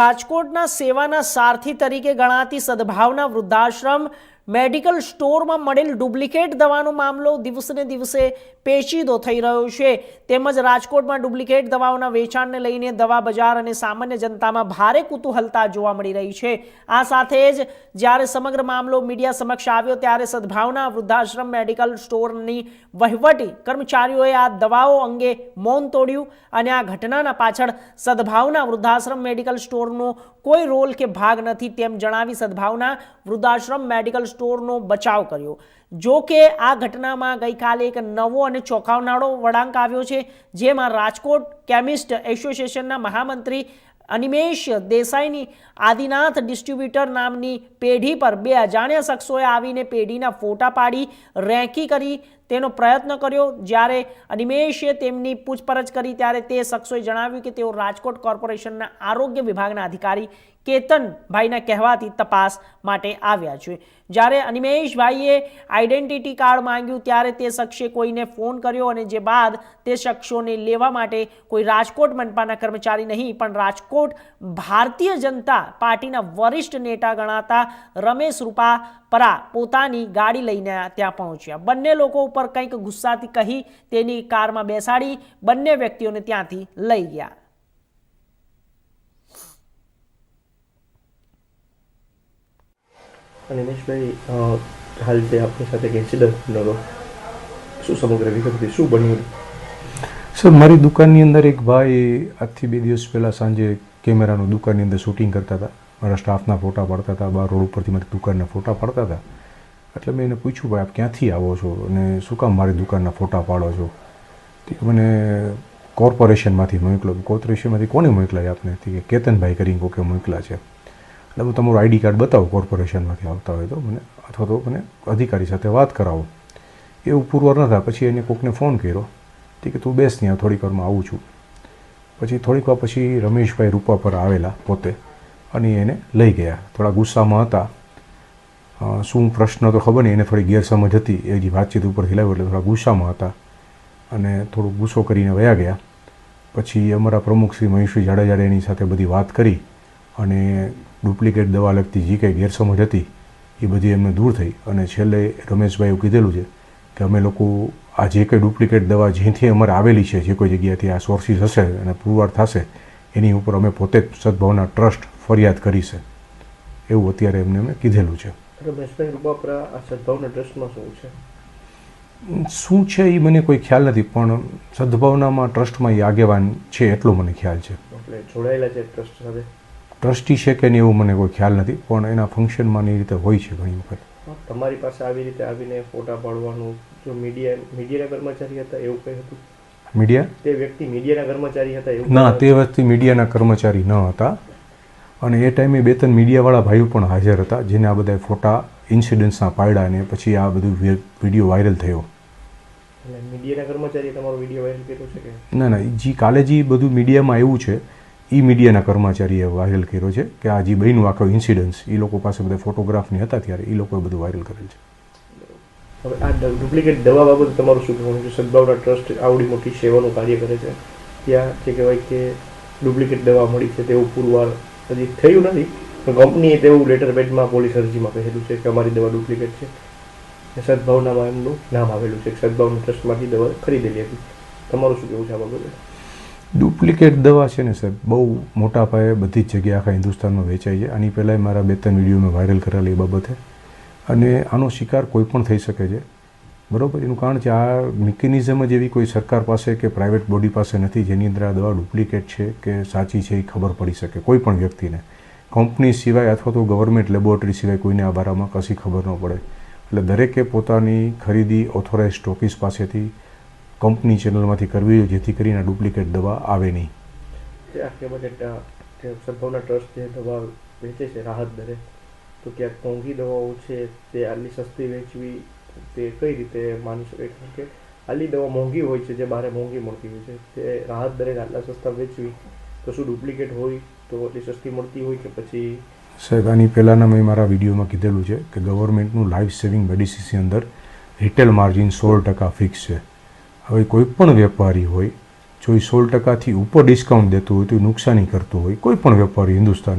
રાજકોટના સેવાના સારથી તરીકે ગણાતી સદભાવના વૃદ્ધાશ્રમ મેડિકલ સ્ટોરમાં મળેલ ડુપ્લિકેટ દવાનો મામલો દિવસને દિવસે પેચીદો થઈ રહ્યો છે. તેમજ રાજકોટમાં ડુપ્લિકેટ દવાઓના વેચાણને લઈને દવા બજાર અને સામાન્ય જનતામાં ભારે કુતૂહલતા જોવા મળી રહી છે. આ સાથે જ જ્યારે સમગ્ર મામલો મીડિયા સમક્ષ આવ્યો ત્યારે સદભાવના વૃદ્ધાશ્રમ મેડિકલ સ્ટોરની વહીવટી કર્મચારીઓએ આ દવાઓ અંગે મૌન તોડ્યું અને આ ઘટનાના પાછળ સદભાવના વૃદ્ધાશ્રમ મેડિકલ સ્ટોરનો કોઈ રોલ કે ભાગ નથી તેમ જણાવી સદભાવના વૃદ્ધાશ્રમ મેડિકલ સ્ટોરનો બચાવ કર્યો. જો કે આ ઘટનામાં ગઈકાલે એક નવો અને ચોંકાવનારો વળાંક આવ્યો છે, જેમાં રાજકોટ કેમિસ્ટ એસોસિએશનના મહામંત્રી અનિમેશ દેસાઈની આદિનાથ ડિસ્ટ્રીબ્યુટર નામની પેઢી પર બે અજાણ્યા શખ્સોએ આવીને પેઢીના ફોટા પાડી, રેકી કરી તેનો પ્રયત્ન કર્યો. જ્યારે અનિમેશે તેમની પૂછપરછ કરી, ત્યારે તે શખ્સોએ જણાવ્યું કે તેઓ રાજકોટ કોર્પોરેશનના આરોગ્ય વિભાગના અધિકારી કેતનભાઈના કહેવાથી તપાસ માટે આવ્યા છે. જ્યારે અનિમેશભાઈએ આઈડેન્ટિટી કાર્ડ માંગ્યું, ત્યારે તે શખ્સે કોઈને ફોન કર્યો અને જે બાદ તે શખ્સોને લેવા માટે કોઈ રાજકોટ મનપાના કર્મચારી નહીં, પણ રાજકોટ ભારતીય જનતા પાર્ટીના વરિષ્ઠ નેતા ગણાતા રમેશ રૂપાપરા પોતાની ગાડી લઈને ત્યાં પહોંચ્યા. બંને લોકો ઉપર કંઈક ગુસ્સાથી કહી તેની કારમાં બેસાડી બંને વ્યક્તિઓને ત્યાંથી લઈ ગયા. નિમેશભાઈ હાલ જે આપની સાથે ઇન્સિડન્ટ બનેલો શું સમગ્ર વિગત શું બન્યું? સર મારી દુકાનની અંદર એક ભાઈ આજથી બે દિવસ પહેલાં સાંજે કેમેરાનું દુકાનની અંદર શૂટિંગ કરતા હતા. મારા સ્ટાફના ફોટા પાડતા હતા, બહાર રોડ ઉપરથી મારી દુકાનના ફોટા પાડતા હતા. એટલે મેં એને પૂછ્યું, ભાઈ, આપ ક્યાંથી આવો છો? અને શું કામ મારી દુકાનના ફોટા પાડો છો? તે મને કોર્પોરેશનમાંથી મોકલો કોર્પોરેશનમાંથી કોને મોકલા છે આપને કે, કેતનભાઈ કરીને કોકે મોકલા છે. એટલે હું તમારું આઈડી કાર્ડ બતાવો, કોર્પોરેશનમાંથી આવતા હોય તો મને, અથવા તો મને અધિકારી સાથે વાત કરાવો. એવું પૂરવાર ન થાય. પછી એને કોકને ફોન કર્યો. તે કે, તું બેસ ત્યાં, થોડીક વારમાં આવું છું. પછી થોડીક વાર પછી રમેશભાઈ રૂપા પર આવેલા પોતે. અને એને લઈ ગયા. થોડા ગુસ્સામાં હતા. શું પ્રશ્ન તો ખબર નહીં, એને થોડી ગેરસમજ હતી. એ જે વાતચીત ઉપરથી લાવ્યો એટલે થોડા ગુસ્સામાં હતા અને થોડો ગુસ્સો કરીને વયા ગયા. પછી અમારા પ્રમુખ શ્રી મહેશભાઈ જાડેજાએ એની સાથે બધી વાત કરી અને ડુપ્લિકેટ દવા લગતી જે કંઈ ગેરસમજ હતી એ બધી એમને દૂર થઈ. અને છેલ્લે રમેશભાઈ એવું કીધેલું છે કે અમે લોકો આ જે કંઈ ડુપ્લિકેટ દવા જેથી અમારે આવેલી છે, જે કોઈ જગ્યાથી આ સોર્સિસ હશે અને પુરવાર થશે, એની ઉપર અમે પોતે જ સદભાવના ટ્રસ્ટ ફરિયાદ કરી છે. એવું અત્યારે એમને મેં કીધેલું છે. રમેશભાઈ રૂપાપરા આ સદભાવના ટ્રસ્ટમાં શું છે? શું છે એ મને કોઈ ખ્યાલ નથી પણ સદભાવનામાં ટ્રસ્ટમાં એ આગેવાન છે એટલો મને ખ્યાલ છે. એટલે જોડાયેલા છે ટ્રસ્ટ સાથે? ટ્રસ્ટી છે કે નહીં એવું મને કોઈ ખ્યાલ નથી પણ એના ફંક્શનમાં એ રીતે હોય છે ઘણી વખત. તમારી પાસે આવી રીતે આવીને ફોટા પાડવાનું જો મીડિયા મીડિયાના કર્મચારી હતા એવું કંઈ હતું? મીડિયા? તે વ્યક્તિ મીડિયાના કર્મચારી હતા એવું ના તે વ્યક્તિ મીડિયાના કર્મચારી ન હતા. અને એ ટાઈમે બે ત્રણ મીડિયાવાળા ભાઈઓ પણ હાજર હતા જેને આ બધા ફોટા ઇન્સિડન્ટ્સના પાડ્યા અને પછી આ બધું વીડિયો વાયરલ થયો. મીડિયાના કર્મચારીએ તમારો વીડિયો વાયરલ કર્યો છે કે? ના ના જે કાલે જે બધું મીડિયામાં આવ્યું છે એ મીડિયાના કર્મચારીએ વાયરલ કર્યો છે કે આ જે બહેનું આખો ઇન્સિડન્ટ્સ એ લોકો પાસે બધા ફોટોગ્રાફની હતા ત્યારે એ લોકોએ બધું વાયરલ કરેલ છે. હવે આ ડુપ્લિકેટ દવા બાબતે તમારું શું કહેવાનું છે? સદભાવના ટ્રસ્ટ આવડી મોટી સેવાનું કાર્ય કરે છે. ત્યાં જે કહેવાય કે ડુપ્લિકેટ દવા મળી છે તેવું પુરવાર હજી થયું નથી. પણ કંપનીએ તેવું લેટર પેડમાં પોલીસ અરજીમાં કહેલું છે કે અમારી દવા ડુપ્લિકેટ છે. ને સદભાવનામાં એમનું નામ આવેલું છે. સદભાવના ટ્રસ્ટમાંથી દવા ખરીદેલી હતી. તમારું શું કહેવું છે આ બાબતે? ડુપ્લિકેટ દવા છે ને સાહેબ, બહુ મોટા પાયે બધી જ જગ્યાએ આખા હિન્દુસ્તાનમાં વેચાય છે. આની પહેલાંય મારા બે ત્રણ વીડિયો મેં વાયરલ કરેલી એ બાબતે. અને આનો શિકાર કોઈ પણ થઈ શકે છે. બરાબર? એનું કારણ છે, આ મિકેનિઝમ જ એવી કોઈ સરકાર પાસે કે પ્રાઇવેટ બોડી પાસે નથી, જેની અંદર આ દવા ડુપ્લિકેટ છે કે સાચી છે એ ખબર પડી શકે, કોઈ પણ વ્યક્તિને. કંપની સિવાય અથવા તો ગવર્મેન્ટ લેબોરેટરી સિવાય કોઈને આ બારામાં કશી ખબર ન પડે. એટલે દરેકે પોતાની ખરીદી ઓથોરાઇઝ સ્ટોકીસ પાસેથી કંપની ચેનલમાંથી કરવી જોઈએ જેથી કરીને ડુપ્લિકેટ દવા આવે નહીં. સદભાવના ટ્રસ્ટ જે દવા વેચે છે, રાહત દરે, તો ક્યાંક મોંઘી દવાઓ છે, તે આટલી સસ્તી વેચવી તે કઈ રીતે માની શકાય કારણ કે આટલી દવા મોંઘી હોય છે, જે બહારે મોંઘી મળતી હોય છે. તે રાહત દરે આટલા સસ્તા વેચવી, તો શું ડુપ્લિકેટ હોય, તો એટલી સસ્તી મળતી હોય કે પછી? સાહેબ, આની પહેલાંના મેં મારા વિડીયોમાં કીધેલું છે કે ગવર્મેન્ટનું લાઈફ સેવિંગ મેડિસિન્સની અંદર રિટેલ માર્જિન સોળ ટકા ફિક્સ છે. હવે કોઈ પણ વેપારી હોય, જો એ સોળ ટકાથી ઉપર ડિસ્કાઉન્ટ દેતું હોય, તો એ નુકસાની કરતું હોય, કોઈ પણ વેપારી હિન્દુસ્તાન